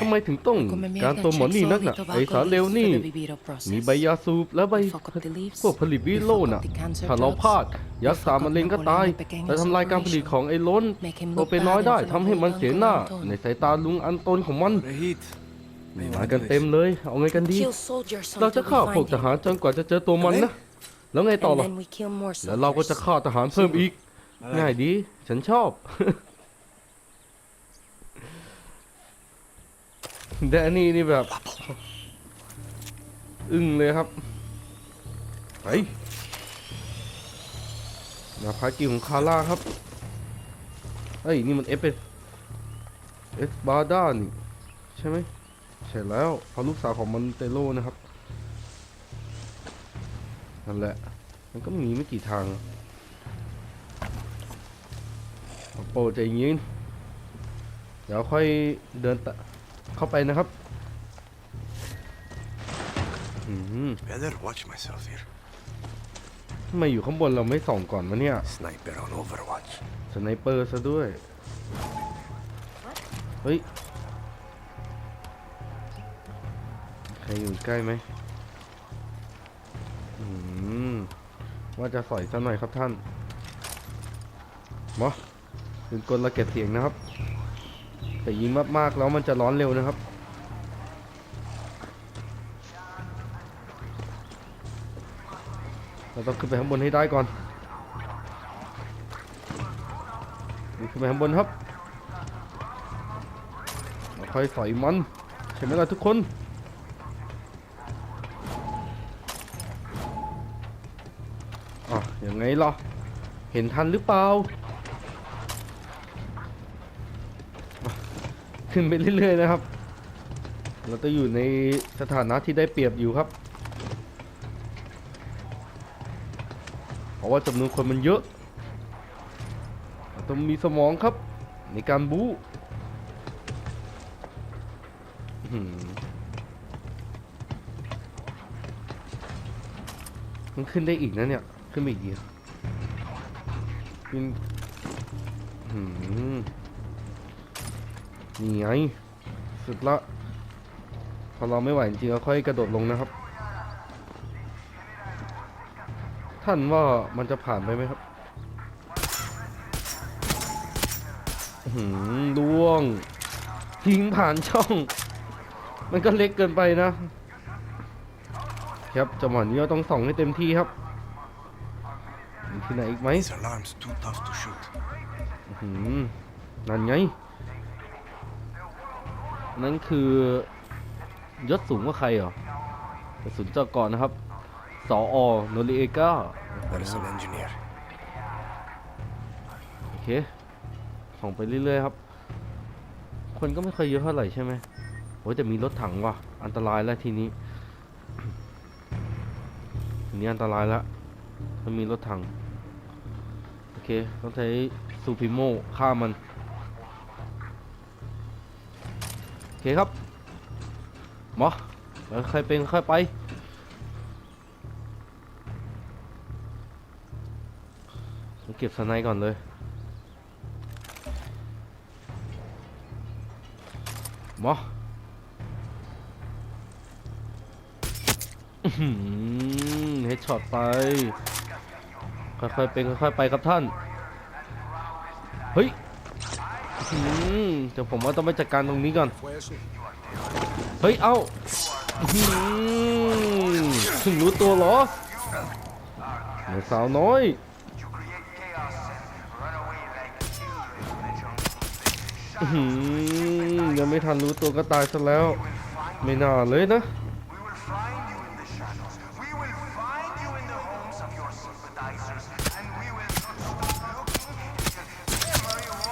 ทำไมถึงต้องการตัวหมอนี่นักน่ะไอสารเลวนี่ มีใบยาสูบและใบพวกผลิตวิโลน่ะ ถ้าเราพลาดยาสามะเร็งก็ตายและทำลายการผลิตของไอ้ล้นโอเป็นน้อยได้ทำให้มันเสียหน้า ในสายตาลุงอันตนของมัน Rahit. มากันเต็มเลย เอาไงกันดี เราจะฆ่าพวกทหารจนกว่าจะเจอตัวมันนะ แล้วไงต่อล่ะแล้วเราก็จะฆ่าทหารเพิ่มอีก ง่ายดี ฉันชอบ แดนนี่นี่แบบ อึ้งเลยครับไปนาภารกิจของคาร่าครับเฮ้ยนี่มันเอฟเป็นเอฟบาร์ด้านี่ใช่ไหมใช่แล้วเพราะลูกสาวของมันเตโลนะครับ นั่นแหละ มันก็มีไม่กี่ทางเอาโปรดใจเย็นเดี๋ยวค่อยเดินตะ เข้าไปนะครับอืม Better watch myself here. ทำไมอยู่ข้างบนเราไม่ส่องก่อนวะเนี่ย Sniper on Overwatch. สไนเปอร์ซะด้วย เฮ้ย ใครอยู่ใกล้ไหมอืม ว่าจะสอยซะหน่อยครับท่านมอเป็นกลระเก็บเสียงนะครับ แต่ยิงมากๆแล้วมันจะร้อนเร็วนะครับ เราต้องขึ้นไปข้างบนให้ได้ก่อนขึ้นไปข้างบนครับค่อยสอยมันใช่ไหมล่ะทุกคนอะยังไงล่ะเห็นทันหรือเปล่า ขึ้นไปเรื่อยๆนะครับ เราจะอยู่ในสถานะที่ได้เปรียบอยู่ครับ เพราะว่าจำนวนคนมันเยอะเราต้องมีสมองครับ ในการบู๊มันขึ้นได้อีกนะเนี่ย ขึ้นไปอีกเดียวขึ้นอื้อหือ นี่ไงสุดละพอเราไม่ไหวจริงๆเราค่อยกระโดดลงนะครับ ท่านว่ามันจะผ่านไปไหมครับอื้อหือล่วง ทิ้งผ่านช่อง มันก็เล็กเกินไปนะ ครับจังหวะนี้เราต้องส่องให้เต็มที่ครับมีที่ไหนอีกไหม These alarms too tough to shoot. อื้อหือนั่นไง นั่นคือยศสูงกว่าใครเหรอกระสุนเจาะก่อนนะครับสออโนริเอกา There is an engineer. โอเคส่องไปเรื่อยๆครับ คนก็ไม่ค่อยเยอะเท่าไหร่ใช่ไหมโอ้ยแต่มีรถถังว่ะ อันตรายแล้วทีนี้ ทีนี้อันตรายแล้วมันมีรถถัง โอเค ต้องใช้ซูพิโมฆ่ามัน เคครับหมอแล้วใครเป็นค่อยไปเก็บสไนก่อนเลยหมอเฮดช็อตไปค่อยๆเป็นค่อยๆไปครับท่าน เฮ้ย เดี๋ยวผมว่าต้องไปจัดการตรงนี้ก่อน เฮ้ย เอ้าอื้อหือถึงรู้ตัวเหรอเด็กสาวน้อยยังไม่ทันรู้ตัวก็ตายซะแล้ว ไม่น่าเลยนะ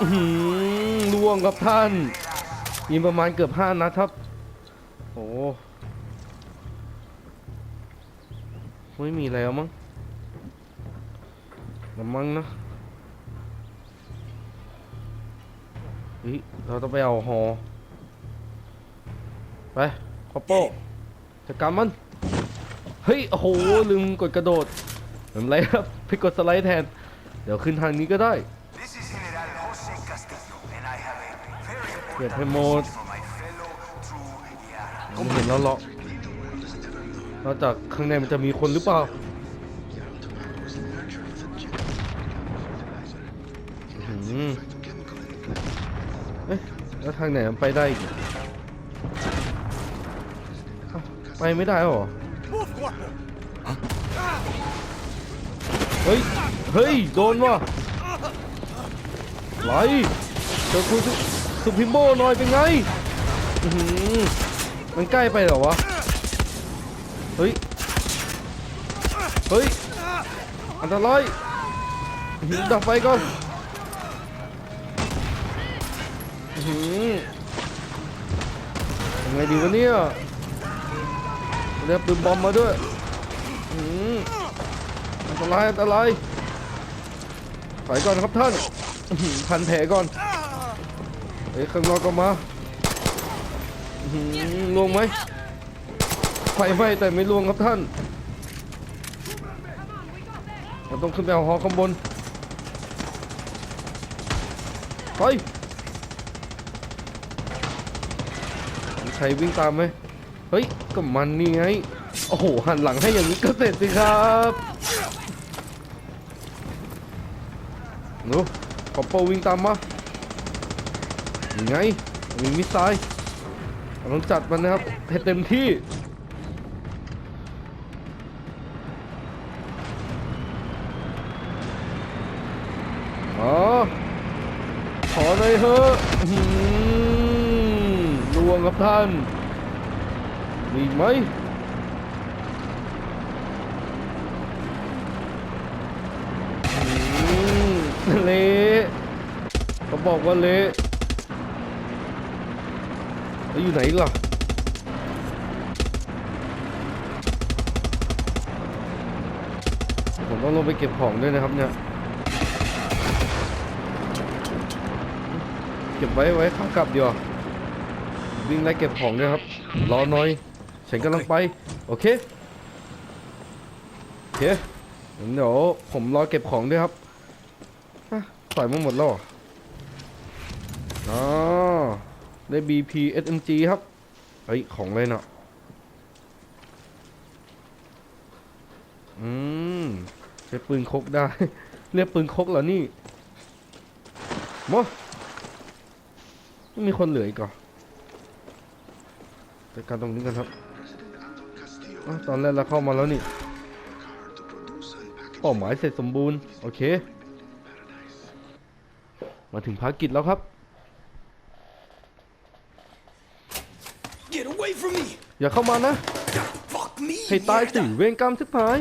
อื้อหือล่วงครับท่านยิงประมาณเกือบห้านัดครับ โอ้ไม่มีแล้วมั้งละมั้งนะเฮ้ยเราต้องไปเอาหอ ไปคอปโป้จัดการมัน เฮ้ย โอ้โห ลืมกดกระโดดไม่เป็นไรครับ ไปกดสไลด์แทน เดี๋ยวขึ้นทางนี้ก็ได้ เก็บ important ให้หมดผมเห็นแล้วหรอกนอกจากข้างในมันจะมีคนหรือเปล่าอื้อหือเอ๊ะแล้วทางไหนมันไปได้อีกไปไม่ได้หรอ เฮ้ย เฮ้ย โดนว่ะไหลเจอคุณ สุพิมโบหน่อยเป็นไงมันใกล้ไปเหรอวะ เฮ้ย เฮ้ย อันตรายดับไฟก่อนอยังไงดีวะเนี่ยเรียกปืนบอมมาด้วยอันตรายอันตรายถอยก่อนครับท่านพันแผลก่อน เอ้ยข้างนอกก็มาลวงไหมไฟไหม้แต่ไม่ลวงครับท่านเราต้องขึ้นไปเอาหอข้างบนไปใครวิ่งตามไหมเฮ้ยก็มันนี่ไงโอ้โหหันหลังให้อย่างนี้ก็เสร็จสิครับหนูขอโปวิ่งตามมา ยังไงมีมิสไซล์ต้องจัดมันนะครับให้เต็มที่อ๋อขอเลยเถอะอื้อลวงครับท่านมีไหมอืมเละเขาบอกว่าเละ แล้วอยู่ไหนอีกล่ะผมต้องลงไปเก็บของด้วยนะครับเนี่ย เก็บไว้ไว้ข้ากลับดีกว่าวิ่งไล่เก็บของด้วยครับ รอหน่อย ฉันกำลังไป โอเค โอเค เดี๋ยวผมรอเก็บของด้วยครับอะปล่อยมาหมดแล้วเหรออ๋อ ได้ BP SMG ครับเฮ้ยของเลยเนาะอืมใช้ปืนคกได้ เรียกปืนคกเหรอนี่มอไม่มีคนเหลืออีกเหรอจัดการตรงนี้กันครับอตอนแรกเราเข้ามาแล้วนี่เป้าหมายเสร็จสมบูรณ์ โอเค มาถึงภารกิจแล้วครับ อย่าเข้ามานะ Fuck me! ให้ตายสิ mierda. เวรกรรมชิบหาย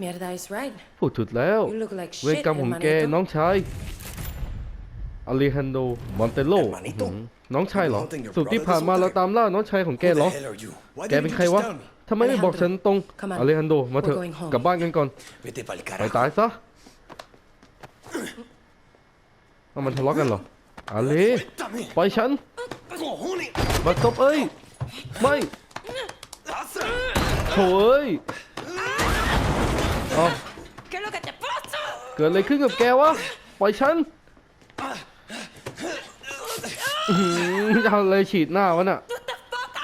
Mierda is right. พูดถูกแล้ว You look like เวร shit, กรรมของแก hermanito. น้องชายอเลฮันโดมอนเตโล Hermanito? น้องชายเหรอ Hunting your สุดที่ brother ผ่านมา this เรา whole ตามล่าน้องชายของแก Who เหรอ the hell are you? Why แก didn't เป็น you ใคร just วะ tell me? ทำไมไม่บอกฉันตรง Come on. อเลฮันโด มาเถอะ We're going home. กลับบ้านกันก่อน Vete pa'l ไป carajo. ตายซะเอามันทะเลาะกันเหรออาเล Suéltame. ปล่อยฉัน Cojones. บักตบเอ้ย ไม่โถ่เอ้ยเอา ¿Qué es lo que te pasa? เกิดอะไรขึ้นกับแกวะ ปล่อยฉันอื้อหือจะเอาอะไรฉีดหน้าวะน่ะ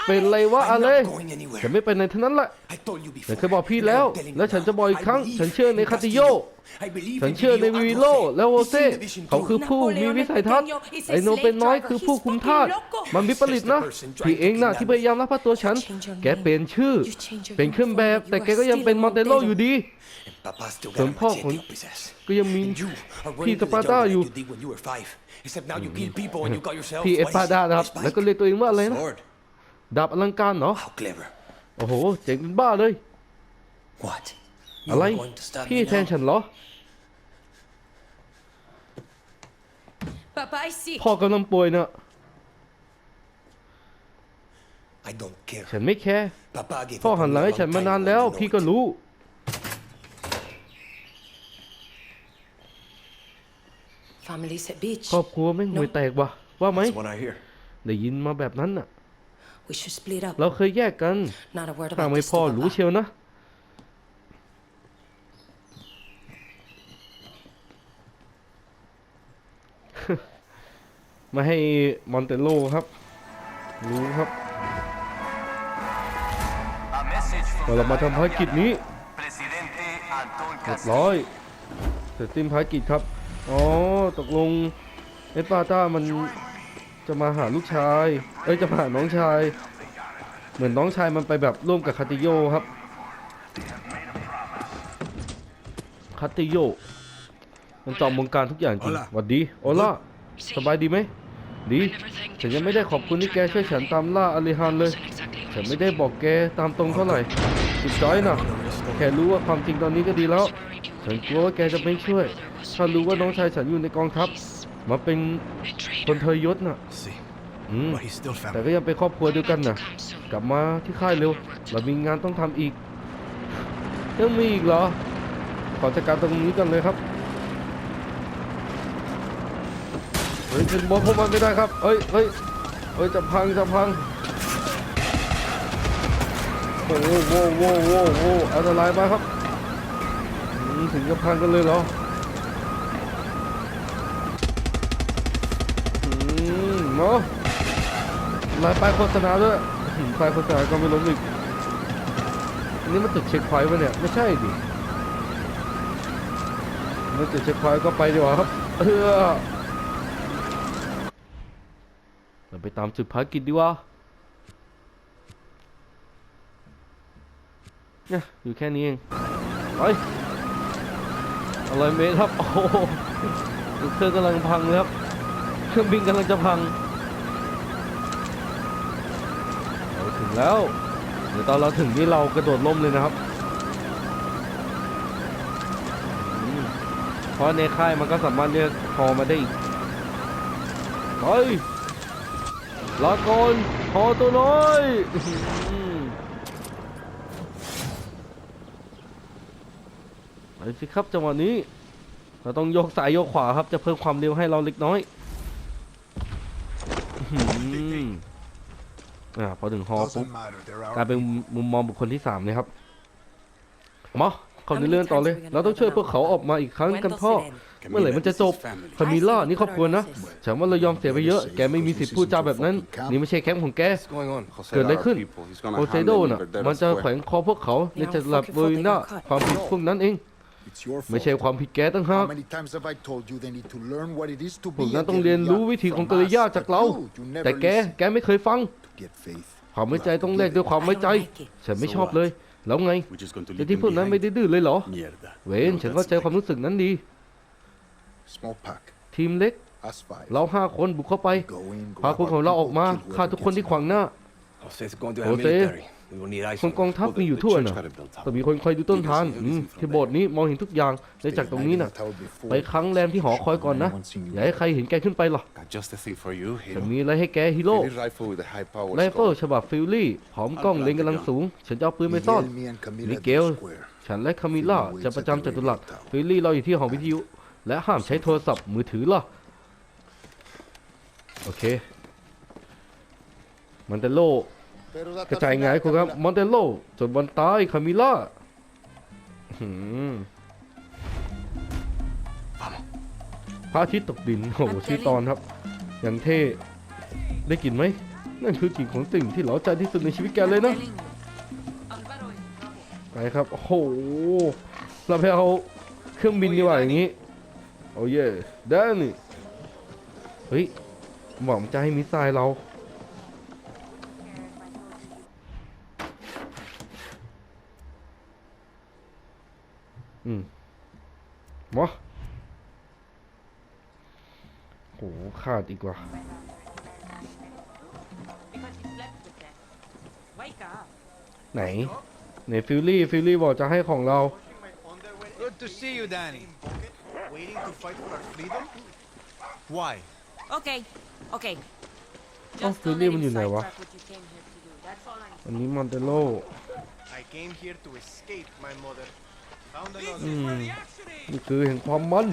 เป็นไรวะ I'm อะไร not going anywhere. ฉันไม่เป็นในทั้งนั้นแหละ I told you ฉัน before. เคยบอกพี่ and แล้ว I'm telling you และฉันจะบอกอีก now. ครั้ง I ฉัน believe เชื่อใน in คาติโย Castillo. I believe ฉัน in เชื่อใน Vivillo วิ and โล Jose. และโอ He's เซ่ in Division เขาคือ two. ผู้มีวิสัยทัศน์ไอโนเป็นน้อยคือผู้คุมทาสมันวิปริตนะพี่เองน่ะที่พยายามลักพาตัวฉัน แกเปลี่ยนชื่อ เป็นเครื่องแบบ แต่แกก็ยังเป็นมอนเตโลอยู่ดี And Papa still Son got a พ่อ machete ของ up his ass. ก็ยังมี And you are พี่ running ส to ปา the ร์ตา jungle อยู่ like you did when you were five. Except now you kill people and you got yourself พี่เอ twice ปาดานะครับ as big. แล้วก็เรียกตัวเองว่าอะไรนะ Sword. ดาบอลังการเหรอ How clever. โอ้โห เจ๋งเป็นบ้าเลย What? You อะไร are going to stab พี่ me แทน now? ฉันเหรอ Papá is sick. พ่อกำลังป่วยเนอะ I don't care. ฉันไม่แคร์ Papa gave พ่อ up หั on น me หลัง a ให้ long ฉันมา time นาน ago, แล้ว you know พี่ it. ก็รู้ Family's a bitch. ครอบครัวไม่งห่วยแตกว่ะว่าไหม That's what I hear. ได้ยินมาแบบนั้นน่ะ เราเคยแยกกัน Not a word ถ้า about ไม่ this พ่อ to รู้ Papa. เชียวนะ มาให้มอนเตโลครับ รู้ครับ A message พอ from เรา the มาทำภารกิจนี้ Presidente Anton เรียบ Castillo. ร้อยเสร็จสิ้นภารกิจครับ อ๋อ ตกลงเอสปาต้ามัน จะมาหาลูกชาย เอ้ยจะมาหาน้องชาย เหมือนน้องชายมันไปแบบร่วมกับคาติโยครับคาติโยมันจอมวงการทุกอย่างจริง Hola หวัดดี โอล่า สบายดีไหม ดี ฉันยังไม่ได้ขอบคุณที่แกช่วยฉันตามล่าอาลีฮานเลย ฉันไม่ได้บอกแกตามตรงเท่าไหร่จิตจ้อยนะแค่รู้ว่าความจริงตอนนี้ก็ดีแล้ว ฉันกลัวว่าแกจะไม่ช่วย ถ้ารู้ว่าน้องชายฉันอยู่ในกองทัพ มาเป็นคนเทยยศน่ะ See, อืม but he's still แต่ family. ก็ยังเป็นครอบครัวเดียวกันน่ะกลับมาที่ค่ายเร็ว เรามีงานต้องทำอีกยังมีอีกเหรอ ขอจัดการตรงนี้กันเลยครับ เฮ้ยเป็นบอลพวกมันไม่ได้ครับ เฮ้ยเฮ้ยเฮ้ยจะพังจะพังโอ้โหโว้โว้โว้โว้อันตรายมากครับอืมถึงจะพังกันเลยเหรออืม เนาลายป้ายโฆษณาด้วยป้ายโฆษณาก็ไม่ล้มอีกอันนี่มันจุดเช็คพอยต์ปะเนี่ย ไม่ใช่ดิมันจุดเช็คพอยต์ก็ไปดีกว่าครับเออเราไปตามจุดภารกิจดีกว่าเนี่ยอยู่แค่นี้เองไปอะไรเมตรครับ โอ้โหเครื่องกำลังพังเลยครับ เครื่องบินกำลังจะพังเราถึง แล้ว เดี๋ยวตอนเราถึงนี่เรากระโดดล่มเลยนะครับเพราะในค่ายมันก็สามารถเรียกพอมาได้อีกไปลาก่อนพอตัวน้อยอะไปสิครับจังหวะนี้ เราต้องโยกซ้ายโยกขวาครับจะเพิ่มความเร็วให้เราเล็กน้อยอื้อหือ อ่าพอถึงฮอปุ๊บ Doesn't matter. They're กลาย our เป็นมุมมองบุคคลที่สามเลยครับมาเขาในเรื่องต่อเลย เราต้องช่วยพวกเขาออกมาอีกครั้งกันพ่อ เมื่อไหร่มันจะจบคามิล่านี่ครอบครัวนะฉันว่าเรายอมเสียไปเยอะ แกไม่มีสิทธิ์พูดจาแบบนั้น นี่ไม่ใช่แคมป์ของแก What's going on? Jose, เกิดอะไร our ขึ้น people, he's gonna โอเซ hand โด them น่ะ over there มัน at จะ square. แขวนคอพวกเขาในจังหวัดเบอร์นาความผิดพวกนั้นเอง It's your ไม่ fault. ใช่ความผิดแกตั้งหาก How many times have I told you they need to learn what it is to พวก be นั้น a ต้องเรียนรู้วิธีของกริยาจากเรา You, you never แต่แก listen แกไม่เคยฟัง to get faith. ความไว้ใจต้องแลกด้วยความไว้ใจ ฉันไม่ชอบเลย แล้วไง We're just going to แต่ leave ที่ them พวกนั้นไม่ behind. ได้ดื้อเลยเหรอ Mierda. เวนฉันเข้าใจความรู้สึกนั้นดี Small pack. ทีมเล็ก Us five. เราห้าคนบุกเข้าไป Go in, พา grab คน our ของเราออก people, มา kill ฆ่า whoever ทุกคน gets ที่ in. ขวางหน้า Jose's going to have Jose. military. We will need eyes คน on กอง them. ทัพ Well, มี the- อยู่ the ทั่ว church น่ะ got it built up. แต่มีคนคอยดูต้นทาง We can see อืม everything from ที่โบสถ์นี้มองเห็นทุกอย่างและจากตรงนี้น่ะ ไปครั้งแรมที่หอคอยก่อนนะ อย่าให้ใครเห็นแกขึ้นไปหรอก Got just the thing for you, ฉัน hero. มีอะไรให้แกฮีโร่ Really rifle with a high power ไรเฟิล scope. ฉบับฟิลลี่พร้อมกล้องเล็งกำลังสูง ฉันจะเอาปืนไปซ่อน Miguel, me and Camila มิ at เก the ล square. ฉันและคามิล่าจะประจำจัตุรัสฟิลลี่เราอยู่ที่หอวิทยุ และห้ามใช้โทรศัพท์มือถือล่ะ โอเค มันเตโล Pero that กระจาย doesn't งานให้ matter, คุณครับ Camila. มอนเตโลจนวันตายคามิล่าหืมพระอาทิตย์ตกดินโอ้โหชื่อตอนครับ อย่างเท่ได้กลิ่นไหม นั่นคือกลิ่นของสิ่งที่เหลาใจที่สุดในชีวิตแกเลยนะ ไปครับ โอ้โห เราไปเอาเครื่องบินดีกว่าอย่างนี้ โอ้เย่ได้นี่ เฮ้ยหวังจะให้มิสไซล์เรา อืมมาโห ขาดอีกว่าไหนไหนฟิลลี่ฟิลลี่บอกจะให้ของเรา Good to see you, Danny. Waiting to fight for our freedom? Why? Okay, okay. เอ้าฟิลลี่มันอยู่ไหนวะอันนี้มอนเตโล I came here to escape my mother. Found อื another. มนี่คือเห็นความมัน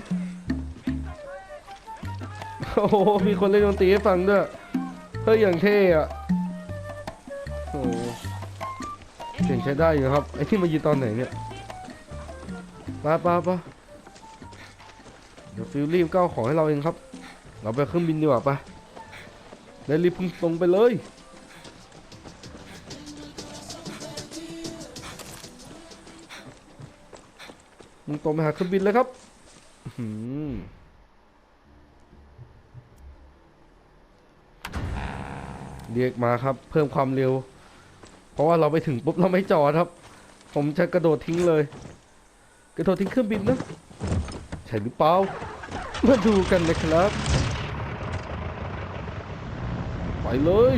โอ้โหมีคนเล่นดนตรีให้ฟังด้วยเฮ้ยอย่างเท่อะโอ้เสียงใช้ได้อยู่ครับไอ้ที่มายืนตอนไหนเนี่ยปาปาปะเดี๋ยวฟิลรีบก้าของให้เราเองครับ เราไปเครื่องบินดีกว่าปะแล้วรีบพุ่งตรงไปเลยมึงตรงไปหาเครื่องบินเลยครับ อืม รียกมาครับ เพิ่มความเร็ว เพราะว่าเราไปถึงปุ๊บเราไม่จอดครับ ผมจะกระโดดทิ้งเลย กระโดดทิ้งเครื่องบินนะใช่หรือเปล่ามาดูกันนะครับ ไปเลย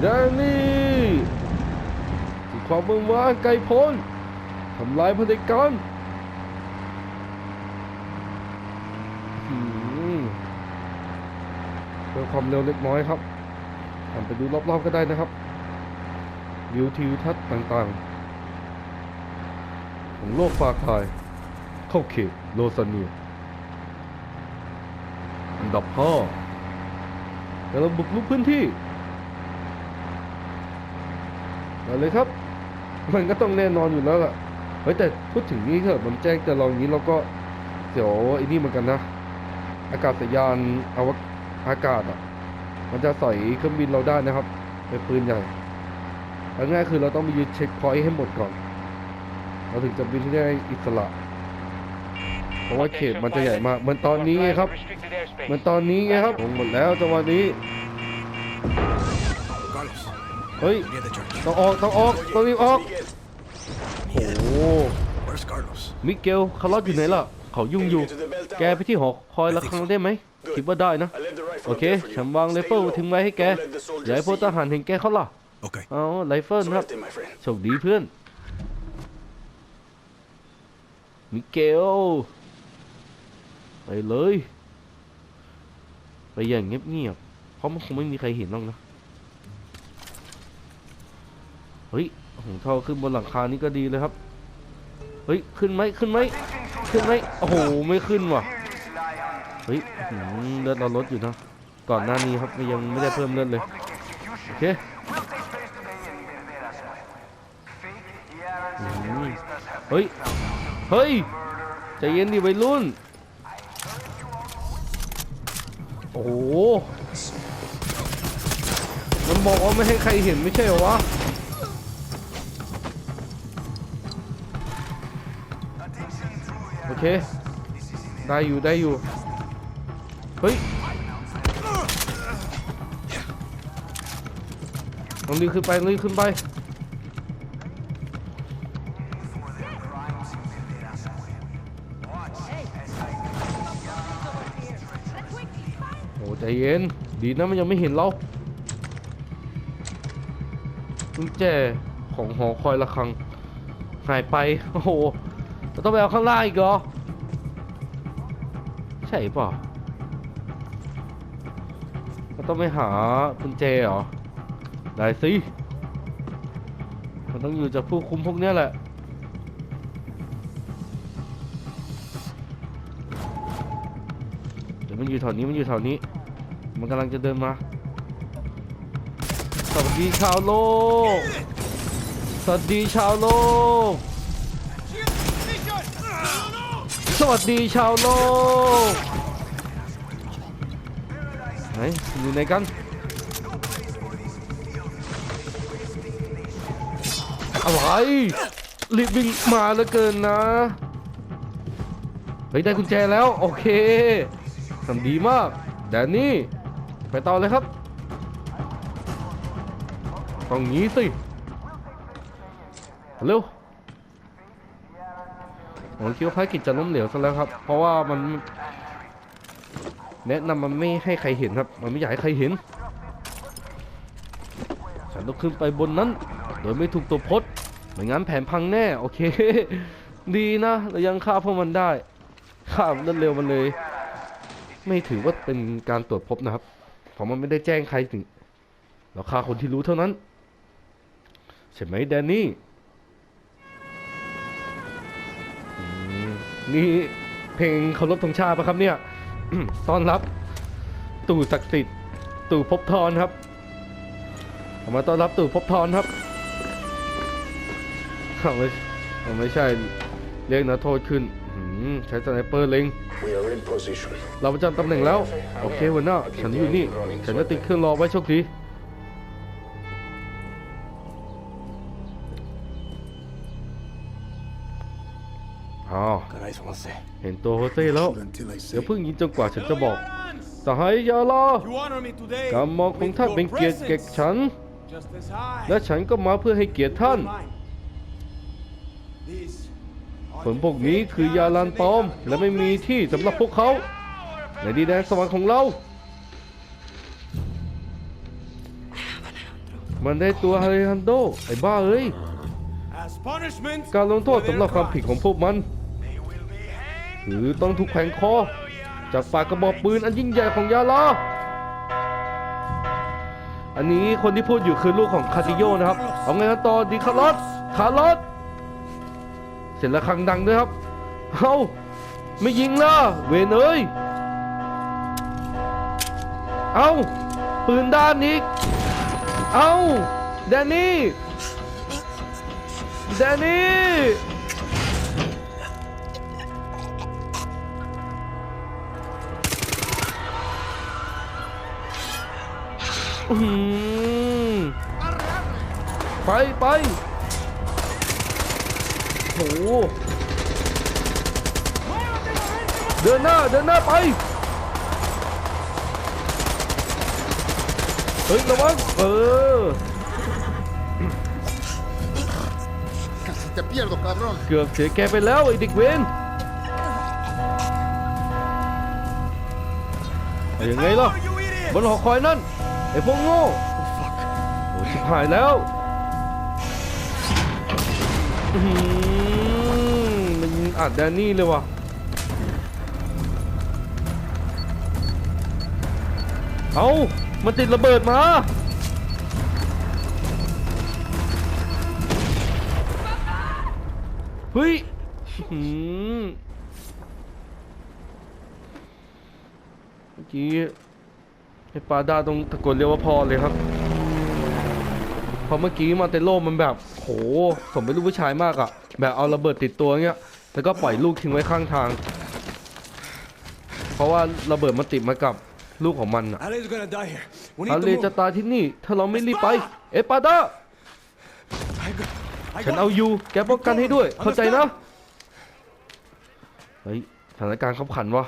แดนนี่ความเมืองว่างไกลพ้นทำลายเผด็จกรเพิ่มความเร็วเล็กน้อยครับ ทำไปดูรอบๆก็ได้นะครับ วิวทิวทัศน์ต่างๆ ของโลกฟาคาย เข้าเขตโลซาเนียอันดับห้าแต่เราบุกลุกพื้นที่มาเลยครับ มันก็ต้องแน่นอนอยู่แล้วล่ะเฮ้ยแต่พูดถึงนี้เถอะมันแจ้งเตือนเราอย่างนี้เราก็เดี๋ยวไอ้นี่เหมือนกันนะ อากาศยานอวกอากาศอะ มันจะใส่เครื่องบินเราได้นะครับเป็นปืนใหญ่เอาง่ายคือเราต้องไปยึดเช็คพอยต์ให้หมดก่อน เราถึงจะบินได้อิสระ เพราะว่าเขตมันจะใหญ่มากเหมือนตอนนี้ไงครับเหมือนตอนนี้ไงครับลงหมดแล้วจังหวะนี้เฮ้ยต้องออกต้องออกต้องรีบออกโอ้โหมิเกลคาร์ลอสอยู่ไหนล่ะ เขายุ่งอยู่ แกไปที่หอคอยละครั้งได้ไหมคิดว่าได้นะ โอเค ฉันวางไรเฟิลทิ้งไว้ให้แกอย่าให้พวกทหารเห็นแกเขาล่ะ Okay. เอาไรเฟิลครับ my friend. โชคดีเพื่อน มิเกล ไปเลย ไปอย่างเงียบๆ เพราะมันคงไม่มีใครเห็นหรอกนะ เฮ้ยโหท่อขึ้นบนหลังคานี่ก็ดีเลยครับ เฮ้ย ขึ้นไหมขึ้นไหมขึ้นไหมโอ้โห ไม่ขึ้นว่ะ เฮ้ยหืมเลือดเราลดอยู่นะ ก่อนหน้านี้ครับยังไม่ได้เพิ่มเลือดเลยโอเคเฮ้ย เฮ้ยใจเย็นดิวัยรุ่น โอ้โห มันบอกว่าไม่ให้ใครเห็นไม่ใช่เหรอวะโอเค ได้อยู่ได้อยู่ ต้องรีบขึ้นไปรีบขึ้นไปโอ้ใจเย็น ดีนะมันยังไม่เห็นเรากุญแจของหอคอยระฆัง หายไป โอ้โหเราต้องไปเอาข้างล่างอีกเหรอ ใช่ป่ะเราต้องไปหากุญแจเหรอ ได้สิ มันต้องอยู่จากผู้คุมพวกเนี้ยแหละ เดี๋ยวมันอยู่แถวนี้มันอยู่แถวนี้ มันกำลังจะเดินมา สวัสดีชาวโลก สวัสดีชาวโลก สวัสดีชาวโลกไหนอยู่ไหนกัน รรีบวิ่งมาเหลือเกินนะ เฮ้ย ได้กุญแจแล้ว โอเคทำดีมากแดนนี่ ไปต่อเลยครับต้องงี้สิ เร็วผมคิดว่าภารกิจจะล้มเหลวซะแล้วครับ เพราะว่ามัน แนะนำมันไม่ให้ใครเห็นครับ มันไม่อยากให้ใครเห็น ฉันต้องขึ้นไปบนนั้น โดยไม่ถูกตัวพด ไม่งั้นแผนพังแน่ โอเค ดีนะเรายังฆ่าพวกมันได้ฆ่ามันเร็วมันเลย ไม่ถือว่าเป็นการตรวจพบนะครับเพราะมันไม่ได้แจ้งใครถึง เราฆ่าคนที่รู้เท่านั้น ใช่ไหมแดนนี่นี่เพลงเคารพธงชาติปะครับเนี่ยต้อนรับตู่ศักดิ์สิทธิ์ตู่พบทรครับผมมาต้อนรับตู่พบทรครับ เอาไม่เอาไม่ใช่เรียกนะโทษขึ้นอื้อหือใช้สไนเปอร์เล็ง We are in position. เราประจำตำแหน่งแล้ว โอเคหัวหน้าฉันอยู่นี่ ฉันจะติดเครื่องรอไว้โชคดีเอา eyes, Jose. เห็นตัวโฮเซ่แล้ว Shoot until I เดี๋ยว say. เพิ่งยิงจนกว่าฉันจะบอกสหายยาลา You honor me today การมองของท่านเป็นเกียรติแก่ฉัน just as high และฉันก็มาเพื่อให้เกียรติท่าน These ผลพวกนี้คือยาลานปอม และไม่มีที่สำหรับพวกเขาในดินแดนสวรรค์ของเรา มันได้ตัวฮาริฮันโด ไอ้บ้าเอ้ย การลงโทษสำหรับความผิดของพวกมัน หรือต้องถูกแขวนคอ จากปากกระบอกปืนอันยิ่งใหญ่ของยาลา อันนี้คนที่พูดอยู่คือลูกของคาติโยนะครับ เอาไงกันต่อดีคาร์ลอสคาร์ลอส เสร็จแล้วครังดังด้วยครับเอ้าไม่ยิงล่ะเวนเอ้ยเอาปืนด้านอีกเอาแดนนี่แดนนี่อื้อหือไปไป หเดินหน้าเดินหน้าไป เฮ้ยระวังเออ Casi te pierdo, cabrón. เกือบเสียแกไปแล้วไอ้เด็กเวนเอายังไงล่ะ you idiot บนหอคอยนั่นไอ้พวกโง่โอ้ชิบหายแล้วอื้อหือมันยิง อัดแดนนี่เลยว่ะเอามันติดระเบิดมา เฮ้ยเมื่อกี้ไอ้ปาดาต้องตะโกนเรียกว่าพอเลยครับพราะเมื่อกี้มาเตโลมันแบบโห สมเป็นลูกผู้ชายมากอะแบบเอาระเบิดติดตัวเงี้ย แล้วก็ปล่อยลูกทิ้งไว้ข้างทาง เพราะว่าระเบิดมันติดมากับลูกของมันอะ Ali's gonna die here. We อา need เล to จะ move. ตายที่นี่ ถ้าเราไม่รีบไป เอยปาดาฉันเอาอยู่ แกป้องกันให้ด้วย เข้าใจนะ เฮ้ยสถานการณ์ขับขันวะ